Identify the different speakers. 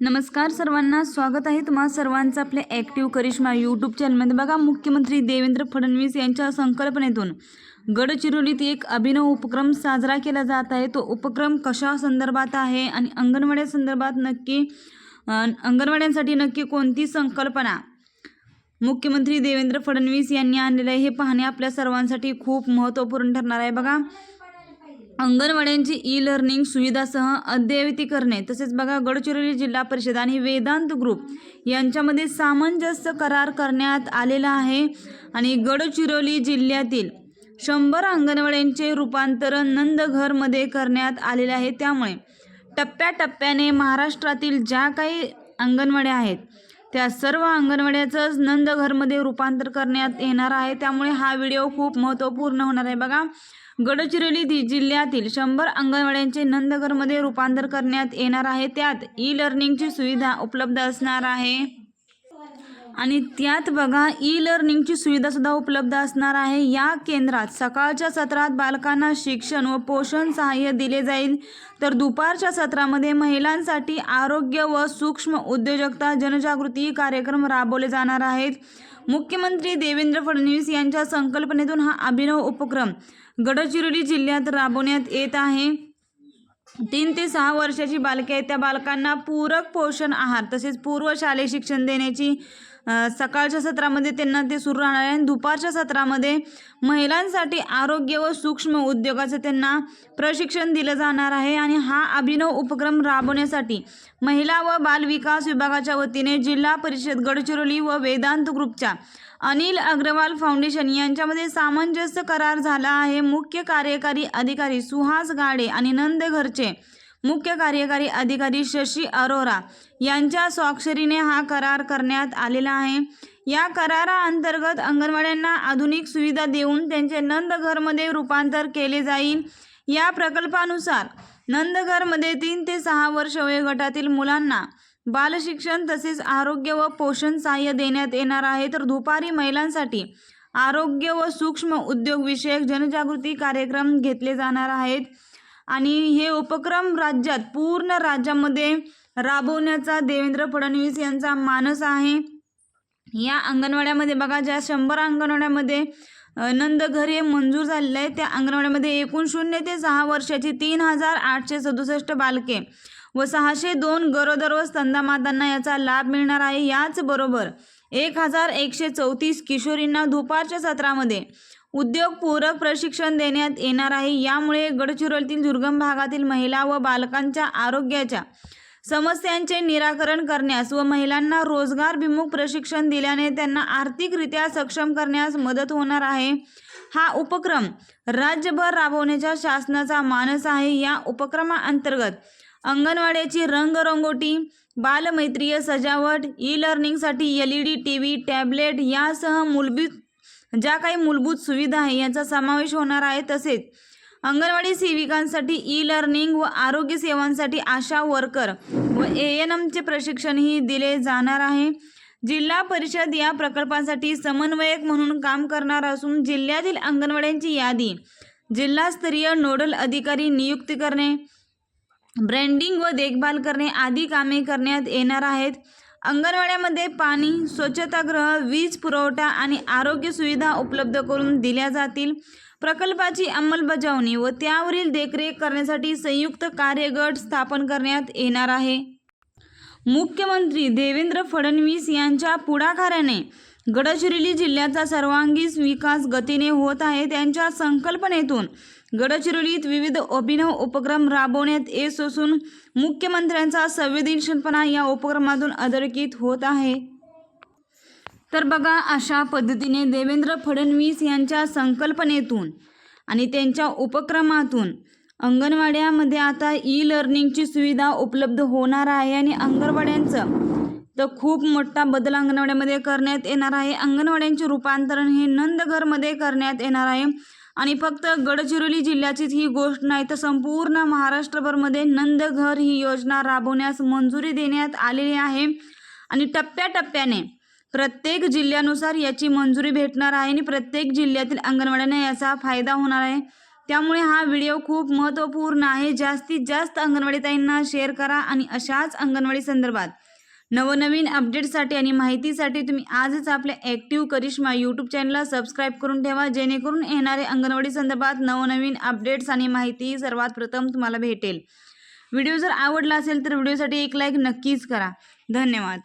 Speaker 1: नमस्कार सर्वांना स्वागत आहे तुम्हा सर्वांचं आपल्या ॲक्टिव्ह करिश्मा यूट्यूब चॅनलमध्ये बघा मुख्यमंत्री देवेंद्र फडणवीस यांच्या संकल्पनेतून गडचिरोलीत एक अभिनव उपक्रम साजरा केला जात आहे. तो उपक्रम कशा संदर्भात आहे आणि अंगणवाड्या संदर्भात नक्की अंगणवाड्यांसाठी नक्की कोणती संकल्पना? मुख्यमंत्री देवेंद्र फडणवीस यांनी आणलेलं आहे. हे पाहणे आपल्या सर्वांसाठी खूप महत्त्वपूर्ण ठरणार आहे. बघा अंगणवाड्यांची ई लर्निंग सुविधासह अद्ययावतीकरणे तसेच बघा गडचिरोली जिल्हा परिषद आणि वेदांत ग्रुप यांच्यामध्ये सामंजस्य करार करण्यात आलेला आहे. आणि गडचिरोली जिल्ह्यातील शंभर अंगणवाड्यांचे रूपांतरण नंदघरमध्ये करण्यात आलेले आहे. त्यामुळे टप्प्याटप्प्याने महाराष्ट्रातील ज्या काही अंगणवाड्या आहेत त्या सर्व अंगणवाड्याचंच नंदघरमध्ये रूपांतर करण्यात येणार आहे. त्यामुळे हा व्हिडिओ खूप महत्त्वपूर्ण होणार आहे. बघा गडचिरोली जिल्ह्यातील शंभर अंगणवाड्यांचे नंदघरमध्ये रूपांतर करण्यात येणार आहे. त्यात ई लर्निंगची सुविधा उपलब्ध असणार आहे. आणि त्यात बघा ई लर्निंगची सुविधासुद्धा उपलब्ध असणार आहे. या केंद्रात सकाळच्या सत्रात बालकांना शिक्षण व पोषण सहाय्य दिले जाईल. तर दुपारच्या सत्रामध्ये महिलांसाठी आरोग्य व सूक्ष्म उद्योजकता जनजागृती कार्यक्रम राबवले जाणार आहेत. मुख्यमंत्री देवेंद्र फडणवीस यांच्या संकल्पनेतून हा अभिनव उपक्रम गडचिरोली जिल्ह्यात राबवण्यात येत आहे. तीन ते सहा वर्षाची बालके आहेत त्या बालकांना पूरक पोषण आहार तसेच पूर्व शालेय शिक्षण देण्याची सकाळच्या सत्रामध्ये त्यांना ते सुरू राहणार आहे. आणि दुपारच्या सत्रामध्ये महिलांसाठी आरोग्य व सूक्ष्म उद्योगाचं त्यांना प्रशिक्षण दिलं जाणार आहे. आणि हा अभिनव उपक्रम राबवण्यासाठी महिला व बाल विकास विभागाच्या वतीने जिल्हा परिषद गडचिरोली व वेदांत ग्रुपच्या अनिल अग्रवाल फाउंडेशन यांच्यामध्ये सामंजस्य करार झाला आहे. मुख्य कार्यकारी अधिकारी सुहास गाडे आणि नंदघरचे मुख्य कार्यकारी अधिकारी शशी अरोरा यांच्या स्वाक्षरीने हा करार करण्यात आलेला आहे. या कराराअंतर्गत अंगणवाड्यांना आधुनिक सुविधा देऊन त्यांचे नंदघरमध्ये रूपांतर केले जाईल. या प्रकल्पानुसार नंदघरमध्ये तीन ते सहा वर्ष वयोगटातील मुलांना बालशिक्षण तसेच आरोग्य व पोषण सहाय्य देण्यात येणार आहे. तर दुपारी महिलांसाठी आरोग्य व सूक्ष्म उद्योग विषयक जनजागृती कार्यक्रम घेतले जाणार आहेत. आणि हे उपक्रम राज्यात पूर्ण राज्यामध्ये राबवण्याचा देवेंद्र फडणवीस यांचा मानस आहे. या अंगणवाड्यामध्ये बघा ज्या शंभर अंगणवाड्यामध्ये नंदघर हे मंजूर झालेलं आहे त्या अंगणवाड्यामध्ये एकूण शून्य ते सहा वर्षाची तीन हजार आठशे सदुसष्ट बालके व सहाशे दोन गरोदर व स्तंदामातांना याचा लाभ मिळणार आहे. याचबरोबर एक हजार एकशे चौतीस किशोरींना दुपारच्या सत्रामध्ये उद्योगपूरक प्रशिक्षण देण्यात येणार आहे. यामुळे गडचिरोलीतील दुर्गम भागातील महिला व बालकांच्या आरोग्याच्या समस्यांचे निराकरण करण्यास व महिलांना रोजगारभिमुख प्रशिक्षण दिल्याने त्यांना आर्थिकरित्या सक्षम करण्यास मदत होणार आहे. हा उपक्रम राज्यभर राबवण्याच्या शासनाचा मानस आहे. या उपक्रमाअंतर्गत अंगणवाड्याची रंगरंगोटी बालमैत्रीय सजावट e लर्निंगसाठी L E D T V tablet यासह मूलभूत ज्या काही मूलभूत सुविधा आहे यांचा समावेश होणार आहे तसेच अंगणवाडी सेविकांसाठी ई लर्निंग व आरोग्य सेवांसाठी आशा वर्कर व ए एन एमचे प्रशिक्षणही दिले जाणार आहे. जिल्हा परिषद या प्रकल्पासाठी समन्वयक म्हणून काम करणार असून जिल्ह्यातील अंगणवाड्यांची यादी जिल्हास्तरीय नोडल अधिकारी नियुक्ती करणे ब्रँडिंग व देखभाल करणे आदी कामे करण्यात येणार आहेत. अंगणवाड्यामध्ये पाणी स्वच्छतागृह वीज पुरवठा आणि आरोग्य सुविधा उपलब्ध करून दिल्या जातील. प्रकल्पाची अंमलबजावणी व त्यावरील देखरेख करण्यासाठी संयुक्त कार्यगट स्थापन करण्यात येणार आहे. मुख्यमंत्री देवेंद्र फडणवीस यांच्या पुढाकाराने गडचिरोली जिल्ह्याचा सर्वांगीण विकास गतीने होत आहे. त्यांच्या संकल्पनेतून गडचिरोलीत विविध अभिनव उपक्रम राबवण्यात येत असून मुख्यमंत्र्यांचा संवेदनशीलपणा या उपक्रमातून अधोरेखित होत आहे. तर बघा अशा पद्धतीने देवेंद्र फडणवीस यांच्या संकल्पनेतून आणि त्यांच्या उपक्रमातून अंगणवाड्यामध्ये आता ई लर्निंगची सुविधा उपलब्ध होणार आहे आणि अंगणवाड्यांचं तर खूप मोठा बदल अंगणवाड्यामध्ये करण्यात येणार आहे. अंगणवाड्यांचे रूपांतरण हे नंदघरमध्ये करण्यात येणार आहे. आणि फक्त गडचिरोली जिल्ह्याचीच ही गोष्ट नाही तर संपूर्ण महाराष्ट्रभरमध्ये नंदघर ही योजना राबवण्यास मंजुरी देण्यात आलेली आहे. आणि टप्प्याटप्प्याने प्रत्येक जिल्ह्यानुसार याची मंजुरी भेटणार आहे आणि प्रत्येक जिल्ह्यातील अंगणवाड्यांना याचा फायदा होणार आहे. त्यामुळे हा व्हिडिओ खूप महत्त्वपूर्ण आहे. जास्तीत जास्त अंगणवाडीताईंना शेअर करा आणि अशाच अंगणवाडी संदर्भात नवनवीन अपडेटसाठी आणि माहितीसाठी तुम्ही आजच आपल्या ॲक्टिव्ह करिश्मा यूट्यूब चॅनलला सबस्क्राईब करून ठेवा जेणेकरून येणारे अंगणवाडी संदर्भात नवनवीन अपडेट्स आणि माहिती सर्वात प्रथम तुम्हाला भेटेल. व्हिडिओ जर आवडला असेल तर व्हिडिओसाठी एक लाईक नक्कीच करा. धन्यवाद.